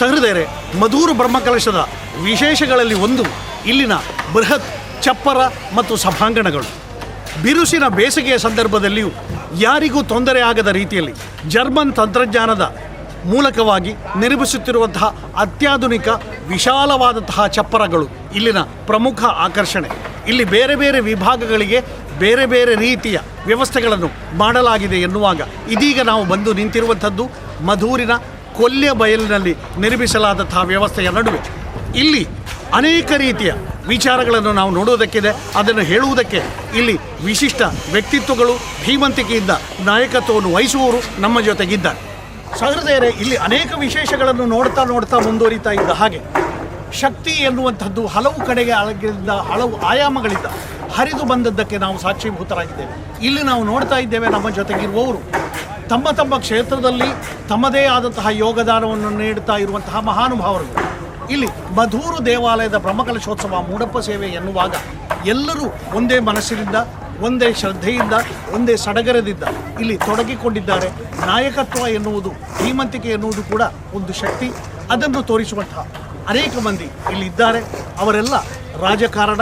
ಸಹೃದಯರೇ, ಮಧೂರು ಬ್ರಹ್ಮಕಲಶದ ವಿಶೇಷಗಳಲ್ಲಿ ಒಂದು, ಇಲ್ಲಿನ ಬೃಹತ್ ಚಪ್ಪರ ಮತ್ತು ಸಭಾಂಗಣಗಳು. ಬಿರುಸಿನ ಬೇಸಿಗೆಯ ಸಂದರ್ಭದಲ್ಲಿಯೂ ಯಾರಿಗೂ ತೊಂದರೆ ಆಗದ ರೀತಿಯಲ್ಲಿ ಜರ್ಮನ್ ತಂತ್ರಜ್ಞಾನದ ಮೂಲಕವಾಗಿ ನಿರ್ಮಿಸುತ್ತಿರುವಂತಹ ಅತ್ಯಾಧುನಿಕ ವಿಶಾಲವಾದಂತಹ ಚಪ್ಪರಗಳು ಇಲ್ಲಿನ ಪ್ರಮುಖ ಆಕರ್ಷಣೆ. ಇಲ್ಲಿ ಬೇರೆ ಬೇರೆ ವಿಭಾಗಗಳಿಗೆ ಬೇರೆ ಬೇರೆ ರೀತಿಯ ವ್ಯವಸ್ಥೆಗಳನ್ನು ಮಾಡಲಾಗಿದೆ ಎನ್ನುವಾಗ ಇದೀಗ ನಾವು ಬಂದು ನಿಂತಿರುವಂಥದ್ದು ಮಧೂರಿನ ಕೊಲ್ಯ ಬಯಲಿನಲ್ಲಿ ನಿರ್ಮಿಸಲಾದಂತಹ ವ್ಯವಸ್ಥೆಯ ನಡುವೆ ಇಲ್ಲಿ ಅನೇಕ ರೀತಿಯ ವಿಚಾರಗಳನ್ನು ನಾವು ನೋಡುವುದಕ್ಕಿದೆ. ಅದನ್ನು ಹೇಳುವುದಕ್ಕೆ ಇಲ್ಲಿ ವಿಶಿಷ್ಟ ವ್ಯಕ್ತಿತ್ವಗಳು, ಧೀಮಂತಿಕೆಯಿಂದ ನಾಯಕತ್ವವನ್ನು ವಹಿಸುವವರು ನಮ್ಮ ಜೊತೆಗಿದ್ದಾರೆ. ಸಹೃದಯರೇ, ಇಲ್ಲಿ ಅನೇಕ ವಿಶೇಷಗಳನ್ನು ನೋಡ್ತಾ ನೋಡ್ತಾ ಮುಂದುವರಿತಾ ಇದ್ದ ಹಾಗೆ ಶಕ್ತಿ ಎನ್ನುವಂಥದ್ದು ಹಲವು ಕಡೆಗೆ ಅಳಗಿದ್ದ ಹಲವು ಆಯಾಮಗಳಿಂದ ಹರಿದು ಬಂದದ್ದಕ್ಕೆ ನಾವು ಸಾಕ್ಷೀಭೂತರಾಗಿದ್ದೇವೆ. ಇಲ್ಲಿ ನಾವು ನೋಡ್ತಾ ಇದ್ದೇವೆ ನಮ್ಮ ಜೊತೆಗಿರುವವರು. ತಮ್ಮ ತಮ್ಮ ಕ್ಷೇತ್ರದಲ್ಲಿ ತಮ್ಮದೇ ಆದಂತಹ ಯೋಗದಾನವನ್ನು ನೀಡುತ್ತಾ ಇರುವಂತಹ ಮಹಾನುಭಾವರು ಇಲ್ಲಿ ಮಧೂರು ದೇವಾಲಯದ ಬ್ರಹ್ಮಕಲಶೋತ್ಸವ ಮೂಡಪ್ಪ ಸೇವೆ ಎನ್ನುವಾಗ ಎಲ್ಲರೂ ಒಂದೇ ಮನಸ್ಸಿನಿಂದ, ಒಂದೇ ಶ್ರದ್ಧೆಯಿಂದ, ಒಂದೇ ಸಡಗರದಿಂದ ಇಲ್ಲಿ ತೊಡಗಿಕೊಂಡಿದ್ದಾರೆ. ನಾಯಕತ್ವ ಎನ್ನುವುದು, ಧೀಮಂತಿಕೆ ಎನ್ನುವುದು ಕೂಡ ಒಂದು ಶಕ್ತಿ. ಅದನ್ನು ತೋರಿಸುವಂತಹ ಅನೇಕ ಮಂದಿ ಇಲ್ಲಿದ್ದಾರೆ. ಅವರೆಲ್ಲ ರಾಜಕಾರಣ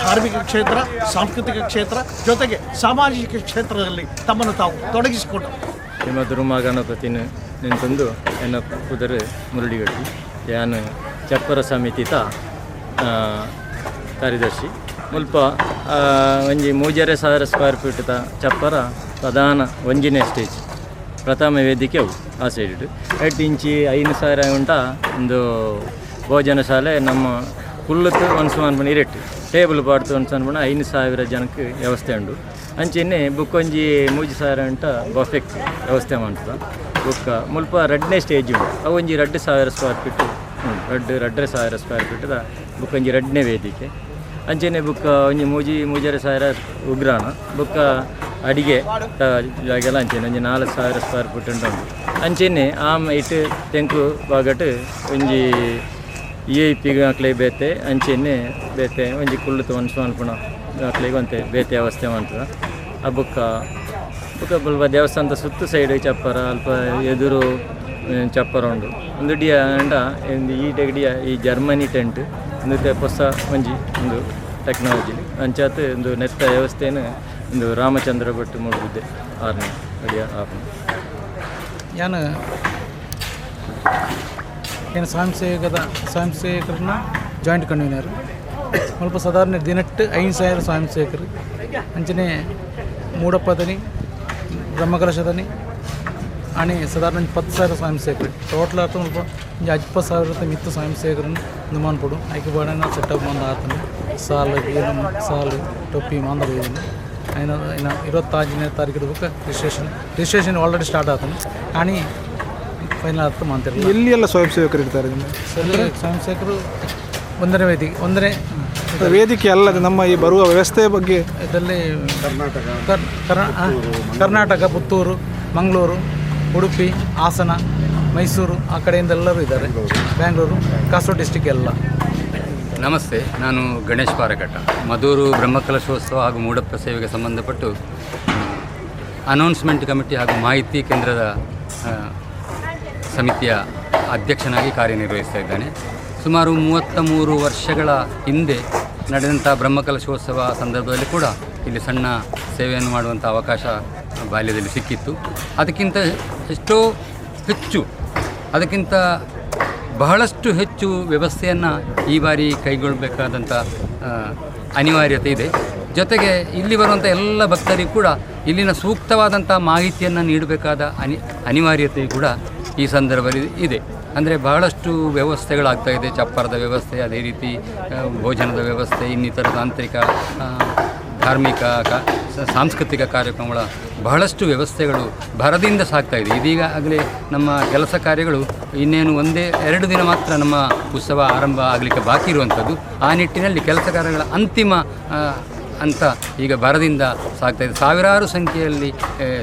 ಧಾರ್ಮಿಕ ಕ್ಷೇತ್ರ ಸಾಂಸ್ಕೃತಿಕ ಕ್ಷೇತ್ರ ಜೊತೆಗೆ ಸಾಮಾಜಿಕ ಕ್ಷೇತ್ರದಲ್ಲಿ ತಮ್ಮನ್ನು ತಾವು ತೊಡಗಿಸಿಕೊಂಡರು ಹಿಮದುರ್ಮ ಗಣಪತಿನ ನಿಂತಂದು ಎನ್ನ ಕುದುರೆ ಮುರುಳಿಗಟ್ಟಿ ಯಾನು ಚಪ್ಪರ ಸಮಿತಿ ಆ, ಕಾರ್ಯದರ್ಶಿ ಮುಲ್ಪ ಒಂಜಿ ಮೂಜರೆ ಸಾವಿರ ಸ್ಕ್ವೇರ್ ತ ಚಪ್ಪರ ಪ್ರಧಾನ ಒಂಜಿನೇ ಸ್ಟೇಜ್ ಪ್ರಥಮ ವೇದಿಕೆ ಅವು ಆ ಸೈಡ್ ಎಟ್ಟು ಇಂಚಿ ಐದು ಸಾವಿರ ಉಂಟ ಒಂದು ಭೋಜನ ಶಾಲೆ ನಮ್ಮ ಕುಲ್ಲತ್ತು ಸುಮಾರು ಮನೆ ಇರೆಟ್ಟು. ಟೇಬಲ್ ಬಾಡ್ತು ಅಂತ ಅನ್ಬೋಣ ಐದು ಸಾವಿರ ಜನಕ್ಕೆ ವ್ಯವಸ್ಥೆ ಉಂಡು ಅಂಚೆನೆ ಬುಕ್ ಒಂಜಿ ಮೂಜಿ ಸಾವಿರ ಅಂತ ಬಫೆಕ್ ವ್ಯವಸ್ಥೆ ಮಾಡ್ತದ ಬುಕ್ಕ ಮುಲ್ಪ ರಡ್ನೇ ಸ್ಟೇಜ್ ಉಂಟು. ಅವೊಂಜಿ ರಡ್ಡು ಸಾವಿರ ಸ್ಕ್ವೇರ್ ಫೀಟ್ ಉಂಟು ರಡ್ಡು ರಡ್ಡರೆ ಸಾವಿರ ಸ್ಕ್ವೇರ್ ಫೀಟ್ದ ಬುಕ್ ಒಂಜಿ ರಡ್ನೇ ವೇದಿಕೆ. ಅಂಚೆನೆ ಬುಕ್ಕ ಒಂಜಿ ಮೂಜಿ, ಮೂಜರೆ ಸಾವಿರ ಉಗ್ರಾಣ. ಬುಕ್ಕ ಅಡಿಗೆ ಜಾಗೆಲ್ಲ ಅಂಚೆನೆ ಒಂಜಿ ನಾಲ್ಕು ಸಾವಿರ ಸ್ಕ್ವೇರ್ ಫೀಟ್ ಉಂಟು. ಅಂಚೆನೆ ಆಮ್ ಇಟ್ಟು ತೆಂಕು ಬಾಗಟ್ಟು ಒಂಜಿ ಪಿ ಹಾಕ್ಲೆ ಬೇತೆ ಅಂಚೆನೆ ಬೇತೆ, ಒಂಜಿ ಕುಳ್ಳುತು ಒಂದು ಸ್ವಲ್ಪಣ ಹಾಕ್ಲಿಗೆ ಒಂತೆ ಬೇತೆ ಅವಸ್ಥೆ ಮಾಡ್ತದ. ಆ ಬುಕ್ಕ ಬುಕ್ಕ ದೇವಸ್ಥಾನದ ಸುತ್ತ ಸೈಡ್ ಚಪ್ಪರ, ಅಲ್ಪ ಎದುರು ಚಪ್ಪರ ಉಂಡು. ಒಂದು ಡಿಯ ಅಂಡ ಈ ಡಿಯ, ಈ ಜರ್ಮನಿ ಟೆಂಟ್, ಒಂದು ಹೊಸ ಒಂಜಿ ಒಂದು ಟೆಕ್ನಾಲಜಿ ಅಂಚಾತ್ ಒಂದು ನೆತ್ತ ವ್ಯವಸ್ಥೆಯನ್ನು ಒಂದು ರಾಮಚಂದ್ರ ಭಟ್ ಮೂಡುವುದೇ ಆರ್ಮಿ ಅಡಿಯ ಆರ್ನೆ. ಯಾನು? ಏನು ಸ್ವಯಂ ಸೇವಕದ ಸ್ವಯಂ ಸೇವಕರನ್ನ ಜಾಯಿಂಟ್ ಕನ್ವೀನರ್ ಸ್ವಲ್ಪ ಸಾಧಾರಣ ದಿನಟ್ಟು ಐದು ಸಾವಿರ ಸ್ವಯಂ ಸೇವಕರು ಅಂಚನೆ ಮೂಡಪ್ಪದನಿ ಬ್ರಹ್ಮಕಲಶದನಿ आणि ಸಾಧಾರಣ ಪತ್ತು ಸಾವಿರ ಸ್ವಯಂ ಸೇವಕರು ಟೋಟಲ್ ಆತು ಸ್ವಲ್ಪ ಒಂದು ಇಪ್ಪತ್ತು ಸಾವಿರದ ಮಿತ್ತು ಸ್ವಯಂ ಸೇವಕರನ್ನು ನಿರ್ಮಾಣ ಪಡು ಆಯ್ಕೆ ಬಾಡನ ಸೆಟಪ್ ಬಂದ ಆತನು ಸಾಲು ಏನು ಸಾಲು ಟೊಪ್ಪಿ ಮಾಂದ ಇದನ್ನು ఆయన ఆయన ఇరవై తారీఖు book registration registration already start ಆತನು కానీ ಫೈನಲ್ ಆಗ್ತದೆ ಮಾಂತಿರಲಿಲ್ಲ ಎಲ್ಲಿ ಎಲ್ಲ ಸ್ವಯಂ ಸೇವಕರು ಇರ್ತಾರೆ ನಿಮ್ಮ ಸ್ವಯಂ ಸೇವಕರು ಒಂದನೇ ವೇದಿಕೆ ಒಂದನೇ ವೇದಿಕೆ ಅಲ್ಲದೆ ನಮ್ಮ ಈ ಬರುವ ವ್ಯವಸ್ಥೆಯ ಬಗ್ಗೆ. ಇದರಲ್ಲಿ ಕರ್ನಾಟಕ ಕರ್ನಾಟಕ ಪುತ್ತೂರು ಮಂಗಳೂರು ಉಡುಪಿ ಹಾಸನ ಮೈಸೂರು ಆ ಕಡೆಯಿಂದ ಎಲ್ಲರೂ ಇದ್ದಾರೆ. ಬ್ಯಾಂಗ್ಳೂರು ಕಾಸರಗೋಡು ಡಿಸ್ಟಿಕ್ ಎಲ್ಲ. ನಮಸ್ತೆ ನಾನು ಗಣೇಶ್ ಪಾರಕಟ್ಟ ಮಧೂರು ಬ್ರಹ್ಮಕಲಶೋತ್ಸವ ಹಾಗೂ ಮೂಡಪ್ಪ ಸೇವೆಗೆ ಸಂಬಂಧಪಟ್ಟು ಅನೌನ್ಸ್ಮೆಂಟ್ ಕಮಿಟಿ ಹಾಗೂ ಮಾಹಿತಿ ಕೇಂದ್ರದ ಸಮಿತಿಯ ಅಧ್ಯಕ್ಷನಾಗಿ ಕಾರ್ಯನಿರ್ವಹಿಸ್ತಾ ಇದ್ದಾನೆ. ಸುಮಾರು ಮೂವತ್ತ ಮೂರು ವರ್ಷಗಳ ಹಿಂದೆ ನಡೆದಂಥ ಬ್ರಹ್ಮಕಲಶೋತ್ಸವ ಸಂದರ್ಭದಲ್ಲಿ ಕೂಡ ಇಲ್ಲಿ ಸಣ್ಣ ಸೇವೆಯನ್ನು ಮಾಡುವಂಥ ಅವಕಾಶ ಬಾಲ್ಯದಲ್ಲಿ ಸಿಕ್ಕಿತ್ತು. ಅದಕ್ಕಿಂತ ಎಷ್ಟೋ ಹೆಚ್ಚು, ಅದಕ್ಕಿಂತ ಬಹಳಷ್ಟು ಹೆಚ್ಚು ವ್ಯವಸ್ಥೆಯನ್ನು ಈ ಬಾರಿ ಕೈಗೊಳ್ಳಬೇಕಾದಂಥ ಅನಿವಾರ್ಯತೆ ಇದೆ. ಜೊತೆಗೆ ಇಲ್ಲಿ ಬರುವಂಥ ಎಲ್ಲ ಭಕ್ತರಿಗೂ ಕೂಡ ಇಲ್ಲಿನ ಸೂಕ್ತವಾದಂಥ ಮಾಹಿತಿಯನ್ನು ನೀಡಬೇಕಾದ ಅನಿ, ಅನಿವಾರ್ಯತೆ ಕೂಡ ಈ ಸಂದರ್ಭದಲ್ಲಿ ಇದೆ. ಅಂದರೆ ಬಹಳಷ್ಟು ವ್ಯವಸ್ಥೆಗಳಾಗ್ತಾ ಇದೆ. ಚಪ್ಪರದ ವ್ಯವಸ್ಥೆ, ಅದೇ ರೀತಿ ಭೋಜನದ ವ್ಯವಸ್ಥೆ, ಇನ್ನಿತರ ತಾಂತ್ರಿಕ ಧಾರ್ಮಿಕ ಸಾಂಸ್ಕೃತಿಕ ಕಾರ್ಯಕ್ರಮಗಳ ಬಹಳಷ್ಟು ವ್ಯವಸ್ಥೆಗಳು ಭರದಿಂದ ಸಾಗ್ತಾ ಇದೆ. ಇದೀಗ ಆಗಲೇ ನಮ್ಮ ಕೆಲಸ ಕಾರ್ಯಗಳು ಇನ್ನೇನು ಒಂದೇ ಎರಡು ದಿನ ಮಾತ್ರ ನಮ್ಮ ಉತ್ಸವ ಆರಂಭ ಆಗಲಿಕ್ಕೆ ಬಾಕಿ ಇರುವಂಥದ್ದು. ಆ ನಿಟ್ಟಿನಲ್ಲಿ ಕೆಲಸ ಕಾರ್ಯಗಳ ಅಂತಿಮ ಅಂತ ಈಗ ಬರದಿಂದ ಸಾಗ್ತಾ ಇದೆ. ಸಾವಿರಾರು ಸಂಖ್ಯೆಯಲ್ಲಿ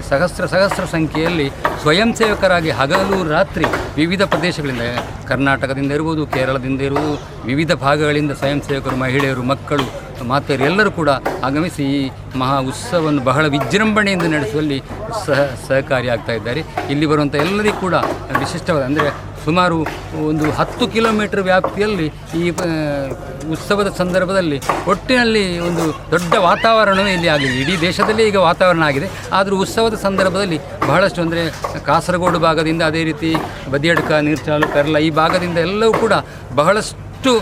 ಸಹಸ್ರ ಸಹಸ್ರ ಸಂಖ್ಯೆಯಲ್ಲಿ ಸ್ವಯಂ ಸೇವಕರಾಗಿ ಹಗಲು ರಾತ್ರಿ ವಿವಿಧ ಪ್ರದೇಶಗಳಿಂದ, ಕರ್ನಾಟಕದಿಂದ ಇರ್ಬೋದು, ಕೇರಳದಿಂದ ಇರುವುದು ವಿವಿಧ ಭಾಗಗಳಿಂದ ಸ್ವಯಂ ಸೇವಕರು, ಮಹಿಳೆಯರು, ಮಕ್ಕಳು, ಮಾತೆಯರು ಎಲ್ಲರೂ ಕೂಡ ಆಗಮಿಸಿ ಈ ಮಹಾ ಉತ್ಸವವನ್ನು ಬಹಳ ವಿಜೃಂಭಣೆಯಿಂದ ನಡೆಸುವಲ್ಲಿ ಸಹ ಸಹಕಾರಿಯಾಗ್ತಾ ಇದ್ದಾರೆ. ಇಲ್ಲಿ ಬರುವಂಥ ಎಲ್ಲರಿಗೂ ಕೂಡ ವಿಶಿಷ್ಟವಾದ, ಅಂದರೆ ಸುಮಾರು ಒಂದು ಹತ್ತು ಕಿಲೋಮೀಟರ್ ವ್ಯಾಪ್ತಿಯಲ್ಲಿ ಈ ಉತ್ಸವದ ಸಂದರ್ಭದಲ್ಲಿ ಒಟ್ಟಿನಲ್ಲಿ ಒಂದು ದೊಡ್ಡ ವಾತಾವರಣವೇ ಇಲ್ಲಿ ಆಗಿದೆ. ಇಡೀ ದೇಶದಲ್ಲೇ ಈಗ ವಾತಾವರಣ ಆಗಿದೆ. ಆದರೂ ಉತ್ಸವದ ಸಂದರ್ಭದಲ್ಲಿ ಬಹಳಷ್ಟು ಅಂದರೆ ಕಾಸರಗೋಡು ಭಾಗದಿಂದ ಅದೇ ರೀತಿ ಬದಿಯಡ್ಕ, ನೀರ್ಚಾಲು, ಪೆರ್ಲ ಈ ಭಾಗದಿಂದ ಎಲ್ಲವೂ ಕೂಡ ಬಹಳಷ್ಟು ಆ,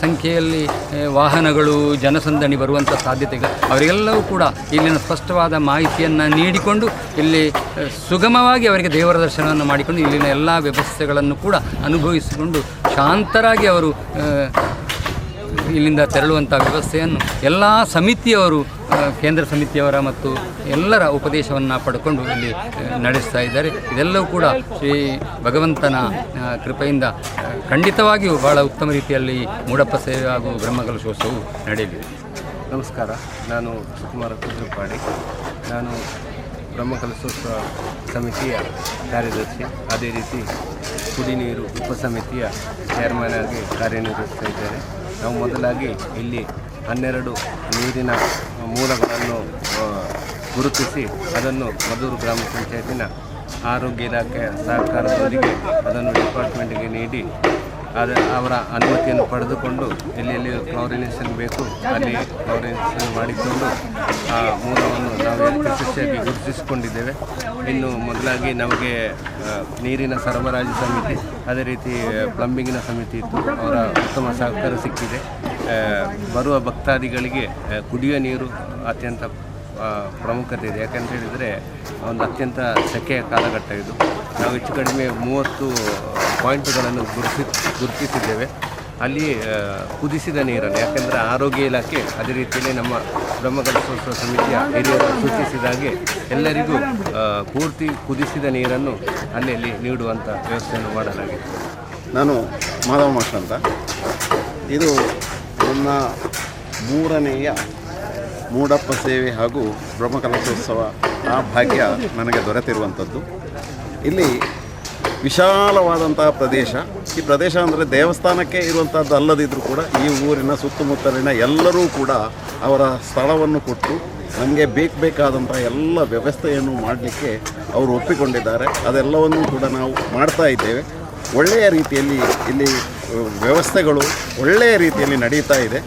ಸಂಖ್ಯೆಯಲ್ಲಿ ವಾಹನಗಳು ಜನಸಂದಣಿ ಬರುವಂಥ ಸಾಧ್ಯತೆಗಳು. ಅವರಿಗೆಲ್ಲವೂ ಕೂಡ ಇಲ್ಲಿನ ಸ್ಪಷ್ಟವಾದ ಮಾಹಿತಿಯನ್ನು ನೀಡಿಕೊಂಡು ಇಲ್ಲಿ ಸುಗಮವಾಗಿ ಅವರಿಗೆ ದೇವರ ದರ್ಶನವನ್ನು ಮಾಡಿಕೊಂಡು ಇಲ್ಲಿನ ಎಲ್ಲ ವ್ಯವಸ್ಥೆಗಳನ್ನು ಕೂಡ ಅನುಭವಿಸಿಕೊಂಡು ಶಾಂತರಾಗಿ ಅವರು ಇಲ್ಲಿಂದ ತೆರಳುವಂಥ ವ್ಯವಸ್ಥೆಯನ್ನು ಎಲ್ಲ ಸಮಿತಿಯವರು ಕೇಂದ್ರ ಸಮಿತಿಯವರ ಮತ್ತು ಎಲ್ಲರ ಉಪದೇಶವನ್ನು ಪಡ್ಕೊಂಡು ಇಲ್ಲಿ ನಡೆಸ್ತಾ ಇದ್ದಾರೆ. ಇದೆಲ್ಲವೂ ಕೂಡ ಶ್ರೀ ಭಗವಂತನ ಕೃಪೆಯಿಂದ ಖಂಡಿತವಾಗಿಯೂ ಬಹಳ ಉತ್ತಮ ರೀತಿಯಲ್ಲಿ ಮೂಡಪ್ಪ ಸೇವೆ ಹಾಗೂ ಬ್ರಹ್ಮಕಲಶೋತ್ಸವವು ನಡೆಯಲಿದೆ. ನಮಸ್ಕಾರ. ನಾನು ಸುಕುಮಾರ ಕುದ್ರಪಾಡಿ. ನಾನು ಬ್ರಹ್ಮಕಲಶೋತ್ಸವ ಸಮಿತಿಯ ಕಾರ್ಯದರ್ಶಿ. ಅದೇ ರೀತಿ ಕುಡಿನೀರು ಉಪಸಮಿತಿಯ ಚೇರ್ಮನ್ ಆಗಿ ಕಾರ್ಯನಿರ್ವಹಿಸ್ತಾ ಇದ್ದೇನೆ. ನಾವು ಮೊದಲಾಗಿ ಇಲ್ಲಿ ಹನ್ನೆರಡು ನೀರಿನ ಮೂಲಗಳನ್ನು ಗುರುತಿಸಿ ಅದನ್ನು ಮಧೂರು ಗ್ರಾಮ ಪಂಚಾಯತಿನ ಆರೋಗ್ಯ ಇಲಾಖೆಯ ಸಹಕಾರದೊಂದಿಗೆ ಅದನ್ನು ಡಿಪಾರ್ಟ್ಮೆಂಟ್ಗೆ ನೀಡಿ ಅದ ಅವರ ಅನುಮತಿಯನ್ನು ಪಡೆದುಕೊಂಡು ಎಲ್ಲೆಲ್ಲಿ ಕ್ಲೋರಿನೇಷನ್ ಬೇಕು ಅಲ್ಲಿ ಕ್ಲೋರಿನೇಷನ್ ಮಾಡಿಕೊಂಡು ಆ ಮೂಲವನ್ನು ನಾವು ಯಶಸ್ವಿಯಾಗಿ ಗುರುತಿಸಿಕೊಂಡಿದ್ದೇವೆ. ಇನ್ನು ಮೊದಲಾಗಿ ನಮಗೆ ನೀರಿನ ಸರಬರಾಜು ಸಮಿತಿ, ಅದೇ ರೀತಿ ಪ್ಲಂಬಿಂಗಿನ ಸಮಿತಿ ಇತ್ತು. ಅವರ ಉತ್ತಮ ಸಹಕಾರ ಸಿಕ್ಕಿದೆ. ಬರುವ ಭಕ್ತಾದಿಗಳಿಗೆ ಕುಡಿಯುವ ನೀರು ಅತ್ಯಂತ ಪ್ರಮುಖತೆ ಇದೆ. ಯಾಕಂತ ಹೇಳಿದರೆ, ಒಂದು ಅತ್ಯಂತ ಸೆಕೆಯ ಕಾಲಘಟ್ಟ ಇದು ನಾವು ಹೆಚ್ಚು ಕಡಿಮೆ ಮೂವತ್ತು ಪಾಯಿಂಟ್ಗಳನ್ನು ಗುರುತಿ ಗುರುತಿಸಿದ್ದೇವೆ. ಅಲ್ಲಿ ಕುದಿಸಿದ ನೀರನ್ನು, ಯಾಕೆಂದರೆ ಆರೋಗ್ಯ ಇಲಾಖೆ ಅದೇ ರೀತಿಯಲ್ಲಿ ನಮ್ಮ ಬ್ರಹ್ಮಕಲಶೋತ್ಸವ ಸಮಿತಿಯ ಹಿರಿಯರು ಸೂಚಿಸಿದ ಹಾಗೆ ಎಲ್ಲರಿಗೂ ಪೂರ್ತಿ ಕುದಿಸಿದ ನೀರನ್ನು ಅಲ್ಲಲ್ಲಿ ನೀಡುವಂಥ ವ್ಯವಸ್ಥೆಯನ್ನು ಮಾಡಲಾಗಿದೆ. ನಾನು ಮಾಧವ ಮಾಸ್ಟರ್ ಅಂತ. ಇದು ನನ್ನ ಮೂರನೆಯ ಮೂಡಪ್ಪ ಸೇವೆ ಹಾಗೂ ಬ್ರಹ್ಮಕಲಸೋತ್ಸವ ಆ ಭಾಗ್ಯ ನನಗೆ ದೊರೆತಿರುವಂಥದ್ದು. ಇಲ್ಲಿ ವಿಶಾಲವಾದಂತಹ ಪ್ರದೇಶ. ಈ ಪ್ರದೇಶ ಅಂದರೆ ದೇವಸ್ಥಾನಕ್ಕೆ ಇರುವಂಥದ್ದು ಅಲ್ಲದಿದ್ದರೂ ಕೂಡ ಈ ಊರಿನ ಸುತ್ತಮುತ್ತಲಿನ ಎಲ್ಲರೂ ಕೂಡ ಅವರ ಸ್ಥಳವನ್ನು ಕೊಟ್ಟು ನಮಗೆ ಬೇಕು ಬೇಕಾದಂಥ ಎಲ್ಲ ವ್ಯವಸ್ಥೆಯನ್ನು ಮಾಡಲಿಕ್ಕೆ ಅವರು ಒಪ್ಪಿಕೊಂಡಿದ್ದಾರೆ. ಅದೆಲ್ಲವನ್ನು ಕೂಡ ನಾವು ಮಾಡ್ತಾ ಇದ್ದೇವೆ. ಒಳ್ಳೆಯ ರೀತಿಯಲ್ಲಿ ಇಲ್ಲಿ ವ್ಯವಸ್ಥೆಗಳು ಒಳ್ಳೆಯ ರೀತಿಯಲ್ಲಿ ನಡೀತಾ ಇದೆ.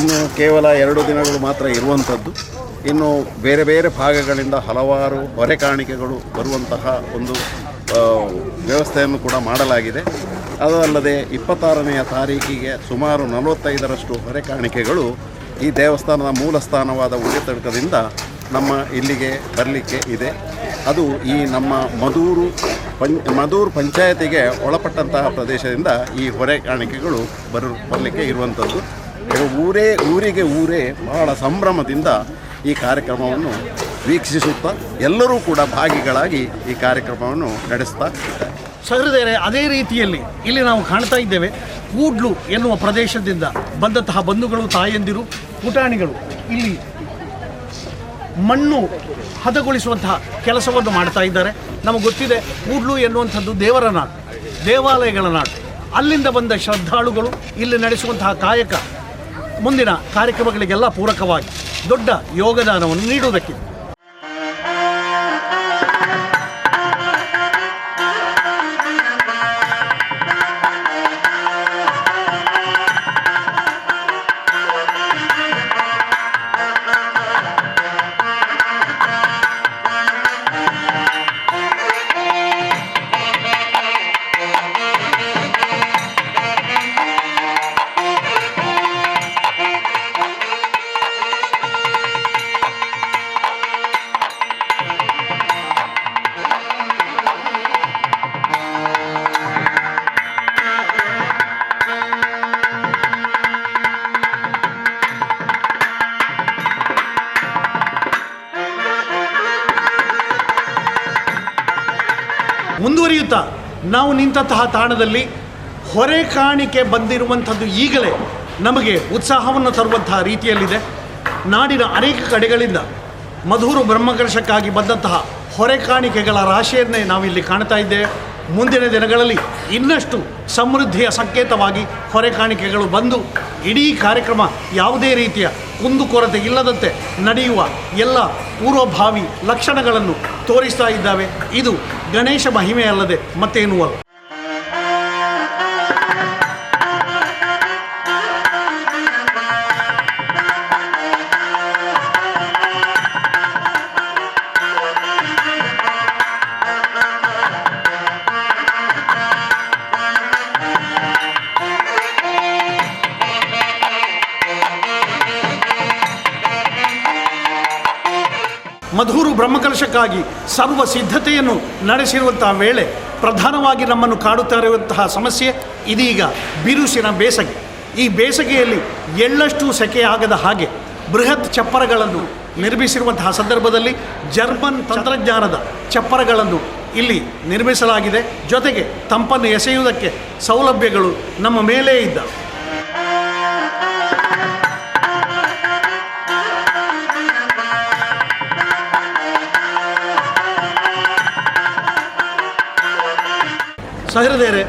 ಇನ್ನು ಕೇವಲ ಎರಡು ದಿನಗಳು ಮಾತ್ರ ಇರುವಂಥದ್ದು ಇನ್ನು ಬೇರೆ ಬೇರೆ ಭಾಗಗಳಿಂದ ಹಲವಾರು ಹೊರೆ ಕಾಣಿಕೆಗಳು ಬರುವಂತಹ ಒಂದು ವ್ಯವಸ್ಥೆಯನ್ನು ಕೂಡ ಮಾಡಲಾಗಿದೆ. ಅದಲ್ಲದೆ ಇಪ್ಪತ್ತಾರನೆಯ ತಾರೀಕಿಗೆ ಸುಮಾರು ನಲವತ್ತೈದರಷ್ಟು ಹೊರೆ ಕಾಣಿಕೆಗಳು ಈ ದೇವಸ್ಥಾನದ ಮೂಲ ಸ್ಥಾನವಾದ ಉಳಿತಡ್ಕದಿಂದ ನಮ್ಮ ಇಲ್ಲಿಗೆ ಬರಲಿಕ್ಕೆ ಇದೆ. ಅದು ಈ ನಮ್ಮ ಮದೂರು ಪಂ ಮದೂರು ಪಂಚಾಯತಿಗೆ ಒಳಪಟ್ಟಂತಹ ಪ್ರದೇಶದಿಂದ ಈ ಹೊರೆ ಕಾಣಿಕೆಗಳು ಬರ, ಬರಲಿಕ್ಕೆ ಇರುವಂಥದ್ದು. ಊರೇ, ಊರಿಗೆ ಊರೇ ಬಹಳ ಸಂಭ್ರಮದಿಂದ ಈ ಕಾರ್ಯಕ್ರಮವನ್ನು ವೀಕ್ಷಿಸುತ್ತಾ ಎಲ್ಲರೂ ಕೂಡ ಭಾಗಿಗಳಾಗಿ ಈ ಕಾರ್ಯಕ್ರಮವನ್ನು ನಡೆಸ್ತಾ ಇದ್ದಾರೆ. ಸಹೃದಯರೇ, ಅದೇ ರೀತಿಯಲ್ಲಿ ಇಲ್ಲಿ ನಾವು ಕಾಣ್ತಾ ಇದ್ದೇವೆ. ಕೂಡ್ಲು ಎನ್ನುವ ಪ್ರದೇಶದಿಂದ ಬಂದಂತಹ ಬಂಧುಗಳು, ತಾಯಂದಿರು, ಪುಟಾಣಿಗಳು ಇಲ್ಲಿ ಮಣ್ಣು ಹದಗೊಳಿಸುವಂತಹ ಕೆಲಸವನ್ನು ಮಾಡ್ತಾ ಇದ್ದಾರೆ. ನಮಗೆ ಗೊತ್ತಿದೆ, ಕೂಡ್ಲು ಎನ್ನುವಂಥದ್ದು ದೇವರ ನಾಡು ದೇವಾಲಯಗಳ ನಾಡು ಅಲ್ಲಿಂದ ಬಂದ ಶ್ರದ್ಧಾಳುಗಳು ಇಲ್ಲಿ ನಡೆಸುವಂತಹ ಕಾಯಕ ಮುಂದಿನ ಕಾರ್ಯಕ್ರಮಗಳಿಗೆಲ್ಲ ಪೂರಕವಾಗಿ ದೊಡ್ಡ ಯೋಗದಾನವನ್ನು ನೀಡುವುದಕ್ಕಿದೆ ನಾವು ನಿಂತಹ ತಾಣದಲ್ಲಿ ಹೊರೆ ಕಾಣಿಕೆ ಬಂದಿರುವಂಥದ್ದು ಈಗಲೇ ನಮಗೆ ಉತ್ಸಾಹವನ್ನು ತರುವಂತಹ ರೀತಿಯಲ್ಲಿದೆ. ನಾಡಿನ ಅನೇಕ ಕಡೆಗಳಿಂದ ಮಧುರು ಬ್ರಹ್ಮಕರ್ಷಕ್ಕಾಗಿ ಬಂದಂತಹ ಹೊರೆ ಕಾಣಿಕೆಗಳ ರಾಶಿಯನ್ನೇ ನಾವಿಲ್ಲಿ ಕಾಣ್ತಾ ಇದ್ದೇವೆ. ಮುಂದಿನ ದಿನಗಳಲ್ಲಿ ಇನ್ನಷ್ಟು ಸಮೃದ್ಧಿಯ ಸಂಕೇತವಾಗಿ ಹೊರೆ ಕಾಣಿಕೆಗಳು ಬಂದು ಇಡೀ ಕಾರ್ಯಕ್ರಮ ಯಾವುದೇ ರೀತಿಯ ಕುಂದುಕೊರತೆ ಇಲ್ಲದಂತೆ ನಡೆಯುವ ಎಲ್ಲ ಪೂರ್ವಭಾವಿ ಲಕ್ಷಣಗಳನ್ನು ತೋರಿಸ್ತಾ ಇದ್ದಾವೆ. ಇದು ಗಣೇಶ ಮಹಿಮೆ ಅಲ್ಲದೆ ಮತ್ತೇನೂ ಅಲ್ಲ. ಬ್ರಹ್ಮಕಲಶಕ್ಕಾಗಿ ಸರ್ವ ಸಿದ್ಧತೆಯನ್ನು ನಡೆಸಿರುವಂತಹ ವೇಳೆ ಪ್ರಧಾನವಾಗಿ ನಮ್ಮನ್ನು ಕಾಡುತ್ತಾ ಇರುವಂತಹ ಸಮಸ್ಯೆ ಇದೀಗ ಬಿರುಸಿನ ಬೇಸಗೆ. ಈ ಬೇಸಗೆಯಲ್ಲಿ ಎಳ್ಳಷ್ಟು ಆಗದ ಹಾಗೆ ಬೃಹತ್ ಚಪ್ಪರಗಳನ್ನು ನಿರ್ಮಿಸಿರುವಂತಹ ಸಂದರ್ಭದಲ್ಲಿ ಜರ್ಮನ್ ತಂತ್ರಜ್ಞಾನದ ಚಪ್ಪರಗಳನ್ನು ಇಲ್ಲಿ ನಿರ್ಮಿಸಲಾಗಿದೆ. ಜೊತೆಗೆ ತಂಪನ್ನು ಎಸೆಯುವುದಕ್ಕೆ ಸೌಲಭ್ಯಗಳು ನಮ್ಮ ಮೇಲೇ ಇದ್ದಾವೆ ಸಹೃದಯರೇ,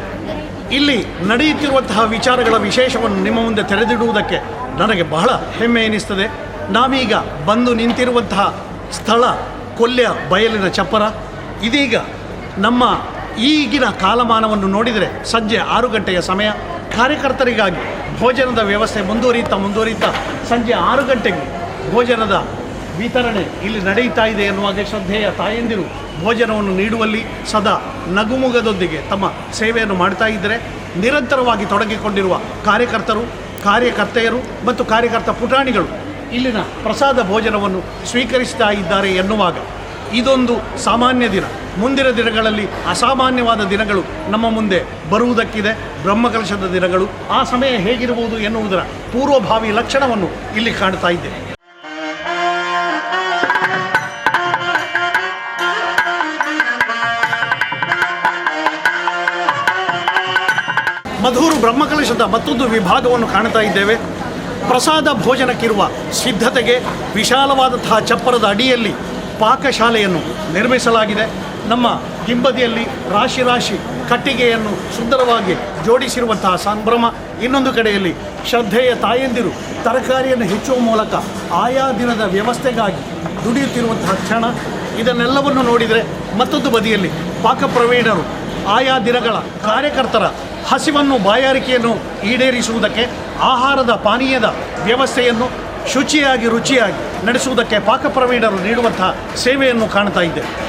ಇಲ್ಲಿ ನಡೆಯುತ್ತಿರುವಂತಹ ವಿಚಾರಗಳ ವಿಶೇಷವನ್ನು ನಿಮ್ಮ ಮುಂದೆ ತೆರೆದಿಡುವುದಕ್ಕೆ ನನಗೆ ಬಹಳ ಹೆಮ್ಮೆ ಎನಿಸ್ತದೆ. ನಾವೀಗ ಬಂದು ನಿಂತಿರುವಂತಹ ಸ್ಥಳ ಕೊಲ್ಯ ಬಯಲಿನ ಚಪ್ಪರ. ಇದೀಗ ನಮ್ಮ ಈಗಿನ ಕಾಲಮಾನವನ್ನು ನೋಡಿದರೆ ಸಂಜೆ ಆರು ಗಂಟೆಯ ಸಮಯ. ಕಾರ್ಯಕರ್ತರಿಗಾಗಿ ಭೋಜನದ ವ್ಯವಸ್ಥೆ ಮುಂದುವರಿಯುತ್ತಾ ಮುಂದುವರಿಯುತ್ತಾ ಸಂಜೆ ಆರು ಗಂಟೆಗೆ ಭೋಜನದ ವಿತರಣೆ ಇಲ್ಲಿ ನಡೆಯುತ್ತಾ ಇದೆ ಎನ್ನುವಾಗ ಶ್ರದ್ಧೆಯ ತಾಯಂದಿರು ಭೋಜನವನ್ನು ನೀಡುವಲ್ಲಿ ಸದಾ ನಗುಮುಗದೊಂದಿಗೆ ತಮ್ಮ ಸೇವೆಯನ್ನು ಮಾಡ್ತಾ ಇದ್ದರೆ ನಿರಂತರವಾಗಿ ತೊಡಗಿಕೊಂಡಿರುವ ಕಾರ್ಯಕರ್ತರು, ಕಾರ್ಯಕರ್ತೆಯರು ಮತ್ತು ಕಾರ್ಯಕರ್ತ ಪುಟಾಣಿಗಳು ಇಲ್ಲಿನ ಪ್ರಸಾದ ಭೋಜನವನ್ನು ಸ್ವೀಕರಿಸ್ತಾ ಇದ್ದಾರೆ ಎನ್ನುವಾಗ. ಇದೊಂದು ಸಾಮಾನ್ಯ ದಿನ. ಮುಂದಿನ ದಿನಗಳಲ್ಲಿ ಅಸಾಮಾನ್ಯವಾದ ದಿನಗಳು ನಮ್ಮ ಮುಂದೆ ಬರುವುದಕ್ಕಿದೆ. ಬ್ರಹ್ಮಕಲಶದ ದಿನಗಳು ಆ ಸಮಯ ಹೇಗಿರಬಹುದು ಎನ್ನುವುದರ ಪೂರ್ವಭಾವಿ ಲಕ್ಷಣವನ್ನು ಇಲ್ಲಿ ಕಾಣ್ತಾ ಇದ್ದೇವೆ. ಮಧುರು ಬ್ರಹ್ಮಕಲಶದ ಮತ್ತೊಂದು ವಿಭಾಗವನ್ನು ಕಾಣ್ತಾ ಇದ್ದೇವೆ. ಪ್ರಸಾದ ಭೋಜನಕ್ಕಿರುವ ಸಿದ್ಧತೆಗೆ ವಿಶಾಲವಾದಂತಹ ಚಪ್ಪರದ ಅಡಿಯಲ್ಲಿ ಪಾಕಶಾಲೆಯನ್ನು ನಿರ್ಮಿಸಲಾಗಿದೆ. ನಮ್ಮ ಹಿಂಬದಿಯಲ್ಲಿ ರಾಶಿ ರಾಶಿ ಕಟ್ಟಿಗೆಯನ್ನು ಸುಂದರವಾಗಿ ಜೋಡಿಸಿರುವಂತಹ ಸಂಭ್ರಮ ಇನ್ನೊಂದು ಕಡೆಯಲ್ಲಿ ಶ್ರದ್ಧೆಯ ತಾಯಂದಿರು ತರಕಾರಿಯನ್ನು ಹೆಚ್ಚುವ ಮೂಲಕ ಆಯಾ ದಿನದ ವ್ಯವಸ್ಥೆಗಾಗಿ ದುಡಿಯುತ್ತಿರುವಂತಹ ಕ್ಷಣ. ಇದನ್ನೆಲ್ಲವನ್ನು ನೋಡಿದರೆ ಮತ್ತೊಂದು ಬದಿಯಲ್ಲಿ ಪಾಕಪ್ರವೀಣರು ಆಯಾ ದಿನಗಳ ಕಾರ್ಯಕರ್ತರ ಹಸಿವನ್ನು ಬಾಯಾರಿಕೆಯನ್ನು ಈಡೇರಿಸುವುದಕ್ಕೆ, ಆಹಾರದ ಪಾನೀಯದ ವ್ಯವಸ್ಥೆಯನ್ನು ಶುಚಿಯಾಗಿ ರುಚಿಯಾಗಿ ನಡೆಸುವುದಕ್ಕೆ ಪಾಕಪ್ರವೀಣರು ನೀಡುವಂತಹ ಸೇವೆಯನ್ನು ಕಾಣ್ತಾ ಇದ್ದೇವೆ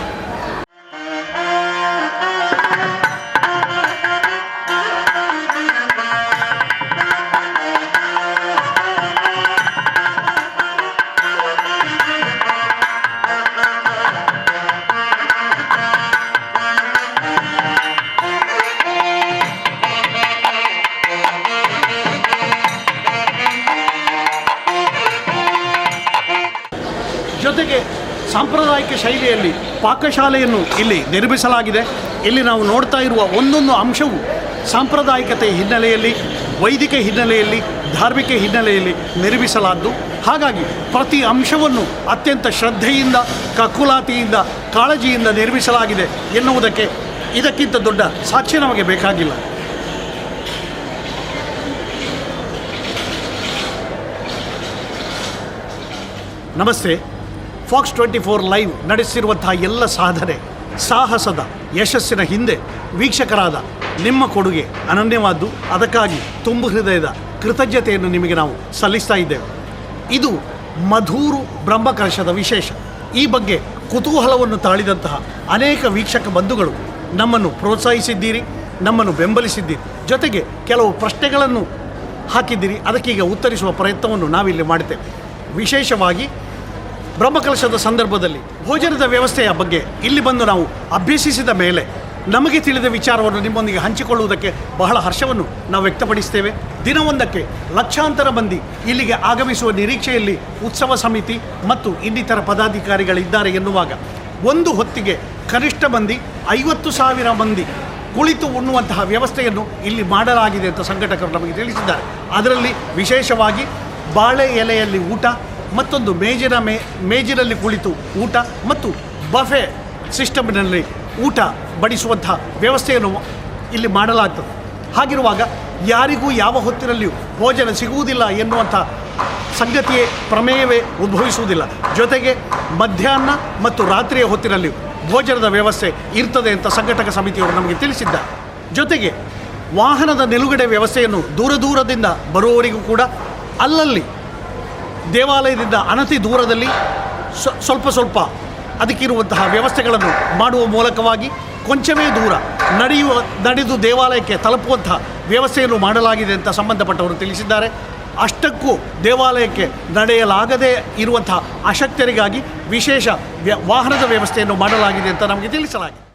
ಸಾಂಪ್ರದಾಯಿಕ ಶೈಲಿಯಲ್ಲಿ ಪಾಕಶಾಲೆಯನ್ನು ಇಲ್ಲಿ ನಿರ್ಮಿಸಲಾಗಿದೆ. ಇಲ್ಲಿ ನಾವು ನೋಡ್ತಾ ಇರುವ ಒಂದೊಂದು ಅಂಶವು ಸಾಂಪ್ರದಾಯಿಕತೆ ಹಿನ್ನೆಲೆಯಲ್ಲಿ, ವೈದಿಕ ಹಿನ್ನೆಲೆಯಲ್ಲಿ, ಧಾರ್ಮಿಕ ಹಿನ್ನೆಲೆಯಲ್ಲಿ ನಿರ್ಮಿಸಲಾದ್ದು. ಹಾಗಾಗಿ ಪ್ರತಿ ಅಂಶವನ್ನು ಅತ್ಯಂತ ಶ್ರದ್ಧೆಯಿಂದ, ಕಕುಲಾತಿಯಿಂದ, ಕಾಳಜಿಯಿಂದ ನಿರ್ಮಿಸಲಾಗಿದೆ ಎನ್ನುವುದಕ್ಕೆ ಇದಕ್ಕಿಂತ ದೊಡ್ಡ ಸಾಕ್ಷಿ ನಮಗೆ ಬೇಕಾಗಿಲ್ಲ. ನಮಸ್ತೆ. ಫಾಕ್ಸ್ ಟ್ವೆಂಟಿ ಫೋರ್ ಲೈವ್ ನಡೆಸಿರುವಂತಹ ಎಲ್ಲ ಸಾಧನೆ ಸಾಹಸದ ಯಶಸ್ಸಿನ ಹಿಂದೆ ವೀಕ್ಷಕರಾದ ನಿಮ್ಮ ಕೊಡುಗೆ ಅನನ್ಯವಾದ್ದು. ಅದಕ್ಕಾಗಿ ತುಂಬು ಹೃದಯದ ಕೃತಜ್ಞತೆಯನ್ನು ನಿಮಗೆ ನಾವು ಸಲ್ಲಿಸ್ತಾ ಇದ್ದೇವೆ. ಇದು ಮಧೂರು ಬ್ರಹ್ಮಕಲಶದ ವಿಶೇಷ. ಈ ಬಗ್ಗೆ ಕುತೂಹಲವನ್ನು ತಾಳಿದಂತಹ ಅನೇಕ ವೀಕ್ಷಕ ಬಂಧುಗಳು ನಮ್ಮನ್ನು ಪ್ರೋತ್ಸಾಹಿಸಿದ್ದೀರಿ, ನಮ್ಮನ್ನು ಬೆಂಬಲಿಸಿದ್ದೀರಿ. ಜೊತೆಗೆ ಕೆಲವು ಪ್ರಶ್ನೆಗಳನ್ನು ಹಾಕಿದ್ದೀರಿ. ಅದಕ್ಕೀಗ ಉತ್ತರಿಸುವ ಪ್ರಯತ್ನವನ್ನು ನಾವಿಲ್ಲಿ ಮಾಡುತ್ತೇವೆ. ವಿಶೇಷವಾಗಿ ಬ್ರಹ್ಮಕಲಶದ ಸಂದರ್ಭದಲ್ಲಿ ಭೋಜನದ ವ್ಯವಸ್ಥೆಯ ಬಗ್ಗೆ ಇಲ್ಲಿ ಬಂದು ನಾವು ಅಭ್ಯಸಿಸಿದ ಮೇಲೆ ನಮಗೆ ತಿಳಿದ ವಿಚಾರವನ್ನು ನಿಮ್ಮೊಂದಿಗೆ ಹಂಚಿಕೊಳ್ಳುವುದಕ್ಕೆ ಬಹಳ ಹರ್ಷವನ್ನು ನಾವು ವ್ಯಕ್ತಪಡಿಸ್ತೇವೆ. ದಿನವೊಂದಕ್ಕೆ ಲಕ್ಷಾಂತರ ಮಂದಿ ಇಲ್ಲಿಗೆ ಆಗಮಿಸುವ ನಿರೀಕ್ಷೆಯಲ್ಲಿ ಉತ್ಸವ ಸಮಿತಿ ಮತ್ತು ಇನ್ನಿತರ ಪದಾಧಿಕಾರಿಗಳಿದ್ದಾರೆ ಎನ್ನುವಾಗ ಒಂದು ಹೊತ್ತಿಗೆ ಕನಿಷ್ಠ ಮಂದಿ ಐವತ್ತು ಸಾವಿರ ಮಂದಿ ಕುಳಿತು ಉಣ್ಣುವಂತಹ ವ್ಯವಸ್ಥೆಯನ್ನು ಇಲ್ಲಿ ಮಾಡಲಾಗಿದೆ ಅಂತ ಸಂಘಟಕರು ನಮಗೆ ತಿಳಿಸಿದ್ದಾರೆ. ಅದರಲ್ಲಿ ವಿಶೇಷವಾಗಿ ಬಾಳೆ ಎಲೆಯಲ್ಲಿ ಊಟ ಮತ್ತೊಂದು ಮೇಜಿನ ಮೇ, ಮೇಜಿನಲ್ಲಿ ಕುಳಿತು ಊಟ ಮತ್ತು ಬಫೆ ಸಿಸ್ಟಮ್ನಲ್ಲಿ ಊಟ ಬಡಿಸುವಂಥ ವ್ಯವಸ್ಥೆಯನ್ನು ಇಲ್ಲಿ ಮಾಡಲಾಗ್ತದೆ. ಹಾಗಿರುವಾಗ ಯಾರಿಗೂ ಯಾವ ಹೊತ್ತಿನಲ್ಲಿಯೂ ಭೋಜನ ಸಿಗುವುದಿಲ್ಲ ಎನ್ನುವಂಥ ಸಂಗತಿಯೇ ಪ್ರಮೇಯವೇ ಉದ್ಭವಿಸುವುದಿಲ್ಲ. ಜೊತೆಗೆ ಮಧ್ಯಾಹ್ನ ಮತ್ತು ರಾತ್ರಿಯ ಹೊತ್ತಿನಲ್ಲಿಯೂ ಭೋಜನದ ವ್ಯವಸ್ಥೆ ಇರ್ತದೆ ಅಂತ ಸಂಘಟಕ ಸಮಿತಿಯವರು ನಮಗೆ ತಿಳಿಸಿದ್ದಾರೆ. ಜೊತೆಗೆ ವಾಹನದ ನಿಲುಗಡೆ ವ್ಯವಸ್ಥೆಯನ್ನು ದೂರ ದೂರದಿಂದ ಬರುವವರಿಗೂ ಕೂಡ ಅಲ್ಲಲ್ಲಿ ದೇವಾಲಯದಿಂದ ಅನತಿ ದೂರದಲ್ಲಿ ಸ್ವ- ಸ್ವಲ್ಪ ಸ್ವಲ್ಪ ಅದಕ್ಕಿರುವಂತಹ ವ್ಯವಸ್ಥೆಗಳನ್ನು ಮಾಡುವ ಮೂಲಕವಾಗಿ ಕೊಂಚವೇ ದೂರ ನಡೆಯುವ, ನಡೆದು ದೇವಾಲಯಕ್ಕೆ ತಲುಪುವಂತಹ ವ್ಯವಸ್ಥೆಯನ್ನು ಮಾಡಲಾಗಿದೆ ಅಂತ ಸಂಬಂಧಪಟ್ಟವರು ತಿಳಿಸಿದ್ದಾರೆ. ಅಷ್ಟಕ್ಕೂ ದೇವಾಲಯಕ್ಕೆ ನಡೆಯಲಾಗದೇ ಇರುವಂತಹ ಅಶಕ್ತರಿಗಾಗಿ ವಿಶೇಷ ವಾಹನದ ವ್ಯವಸ್ಥೆಯನ್ನು ಮಾಡಲಾಗಿದೆ ಅಂತ ನಮಗೆ ತಿಳಿಸಲಾಗಿದೆ.